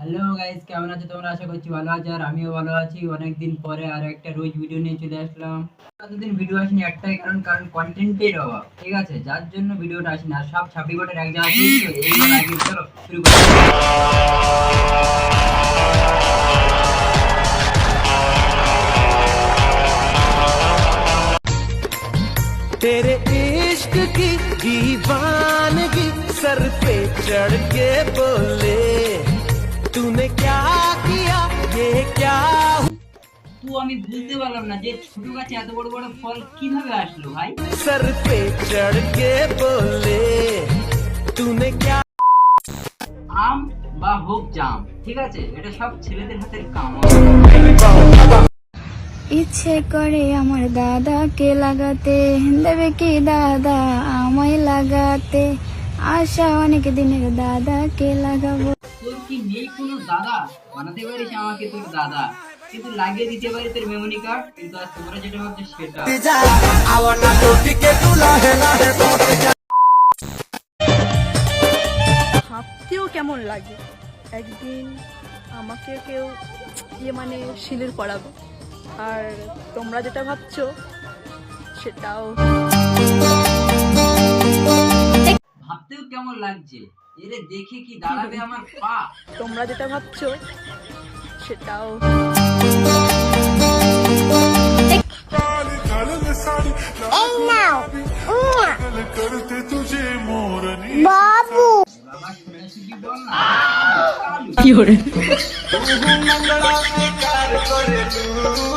Hello guys কেমন আছো তোমরা আশা করছি ভালো আছো আর আমিও ভালো আছি অনেকদিন পরে আর একটা রোজ ভিডিও নিয়ে চলে আসলাম এতদিন ভিডিও আসেনি একটাই কারণ কারণ কন্টেন্টের অভাব ঠিক আছে যার জন্য ভিডিওটা আসেনি আর সব ছাব্বিশ ঘন্টার এক জায়গায় চলছে এইবার আগে চলো শুরু করি तेरे इश्क की दीवानगी सर पे चढ़ के बोले तूने क्या किया ये क्या তো আমি বুঝতে পারলাম না যে ছোট গাছে এত বড় বড় ফল কিভাবে আসলো ভাই सर पे चढ़ के बोले तूने क्या আম বা হোক জাম ঠিক আছে এটা সব ছেলেদের হাতের কাম ইচ্ছে করে আমার দাদাকে লাগাতে দেবে কি দাদা আমায় লাগাতে আশা অনেক দিনের দাদাকে লাগাবো তোর কি নেই কোনো দাদা? বানাতে পারিস আমাকে তোর দাদা। কিন্তু লাগিয়ে দিতে পারি তোর মেমোরি কার্ড কিন্তু আর তোমরা যেটা ভাবছ সেটা। ভাবতেও কেমন লাগে? একদিন আমাকে কেউ ইয়ে মানে শিলির পড়াবে আর তোমরা যেটা ভাবছ সেটাও। ভাবতেও কেমন লাগছে? এরে দেখে কি দাঁড়াবে আমার পা? তোমরা যেটা ভাবছ সেটাও। বাবু। বাবা